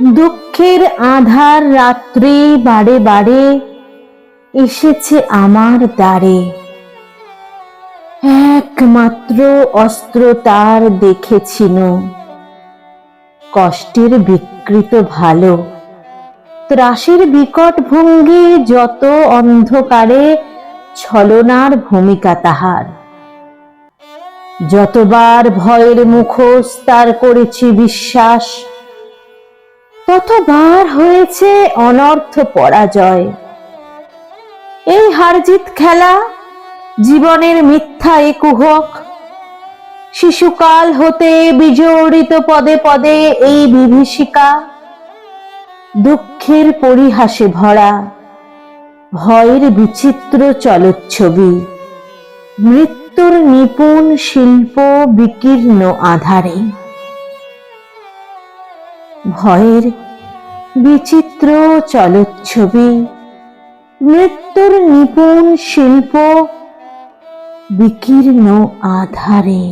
দুঃখের আধার রাত্রি বাড়ে বাড়ে এসেছে আমার দ্বারে। একমাত্র অস্ত্র তার দেখেছিল। কষ্টের বিকৃত ভালো। ত্রাসের বিকট ভঙ্গি যত অন্ধকারে ছলনার ভূমিকা তাহার। যতবার ভয়ের মুখোশ তার করেছি বিশ্বাস ততবার হয়েছে অনর্থ পরাজয়? এই হারজিত খেলা, জীবনের মিথ্যা এ কুহক শিশুকাল হতে বিজড়িত পদে পদে এই বিভীষিকা। দুঃখের পরিহাসে ভরা, ভয়ের বিচিত্র চলচ্ছবি। মৃত্যুর নিপুণ শিল্প বিকীর্ণ আধারে। ভয়ের বিচিত্র চলচ্ছবি মৃত্যুর নিপুণ শিল্প বিকীর্ণ আধারে।